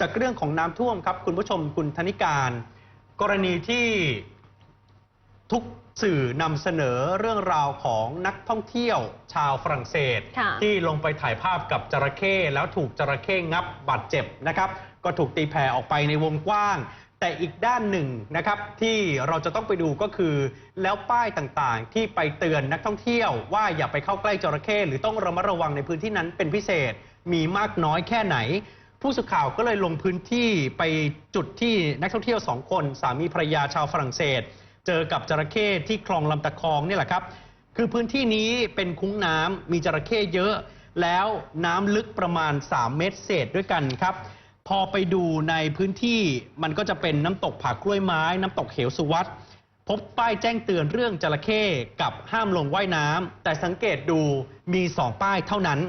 จากเรื่องของน้ำท่วมครับ คุณผู้ชมคุณธนิการ กรณีที่ทุกสื่อนำเสนอเรื่องราวของนักท่องเที่ยวชาวฝรั่งเศสค่ะที่ลงไปถ่ายภาพกับจระเข้แล้วถูกจระเข้งับบาดเจ็บนะครับ ก็ถูกตีแผ่ออกไปในวงกว้าง แต่อีกด้านหนึ่งนะครับที่เราจะต้องไปดูก็คือ แล้วป้ายต่างๆ ที่ไปเตือนนักท่องเที่ยว ว่าอย่าไปเข้าใกล้จระเข้หรือต้องระมัดระวังในพื้นที่นั้นเป็นพิเศษมีมากน้อยแค่ไหน ผู้สื่อข่าวก็เลยลงพื้นที่ไปจุดที่นักท่องเที่ยวสองคน สามีภรรยาชาวฝรั่งเศส เจอกับจระเข้ที่คลองลำตะคองนี่แหละครับ คือพื้นที่นี้เป็นคุ้งน้ำมีจระเข้เยอะ แล้วน้ำลึกประมาณ 3 เมตรเศษด้วยกันครับ พอไปดูในพื้นที่มันก็จะเป็นน้ำตกผากล้วยไม้ น้ำตกเหวสุวัตพบป้ายแจ้งเตือนเรื่องจระเข้กับห้ามลงว่ายน้ำแต่สังเกตดูมี2ป้ายเท่านั้น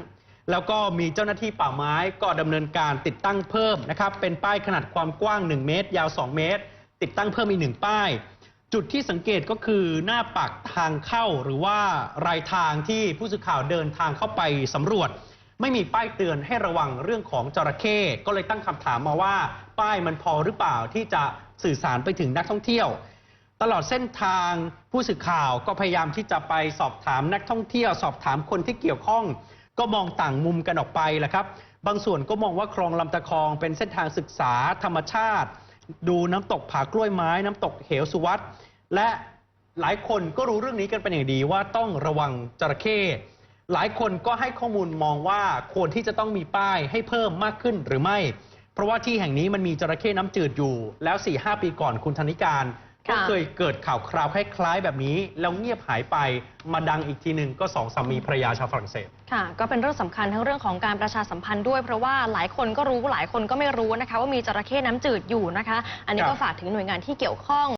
แล้วก็มีเจ้าหน้าที่ป่าไม้ก็ดำเนินการติดตั้งเพิ่มนะครับ เป็นป้ายขนาดความกว้าง 1 เมตร ยาว 2 เมตร ติดตั้งเพิ่มอีกหนึ่งป้าย จุดที่สังเกตก็คือหน้าปากทางเข้าหรือว่ารายทางที่ผู้สื่อข่าวเดินทางเข้าไปสำรวจ ไม่มีป้ายเตือนให้ระวังเรื่องของจระเข้ก็เลยตั้งคำถามมาว่า ป้ายมันพอหรือเปล่าที่จะสื่อสารไปถึงนักท่องเที่ยวตลอดเส้นทางผู้สื่อข่าวก็พยายามที่จะไปสอบถามนักท่องเที่ยว สอบถามคนที่เกี่ยวข้อง ก็มองต่างมุมกันออกไปแหละครับ บางส่วนก็มองว่าคลองลำตะคอง เป็นเส้นทางศึกษาธรรมชาติ ดูน้ำตกผากล้วยไม้ น้ำตกเหวสุวัตและหลายคนก็รู้เรื่องนี้กันเป็นอย่างดีว่าต้องระวังจระเข้หลายคนก็ให้ข้อมูลมองว่าควรที่จะต้องมีป้ายให้เพิ่มมากขึ้นหรือไม่ เพราะว่าที่แห่งนี้มันมีจระเข้น้ำจืดอยู่ แล้ว4ีหปีก่อนคุณธนิการ ก็ค่ะเคยเกิดข่าวคราวคล้ายๆแบบนี้ แล้วเงียบหายไปมาดังอีกทีหนึ่งก็สองสามีภรรยาชาวฝรั่งเศสค่ะ ก็เป็นเรื่องสำคัญทั้งเรื่องของการประชาสัมพันธ์ด้วย เพราะว่าหลายคนก็รู้หลายคนก็ไม่รู้นะคะ ว่ามีจระเข้น้ำจืดอยู่นะคะ อันนี้ครับก็ฝากถึงหน่วยงานที่เกี่ยวข้อง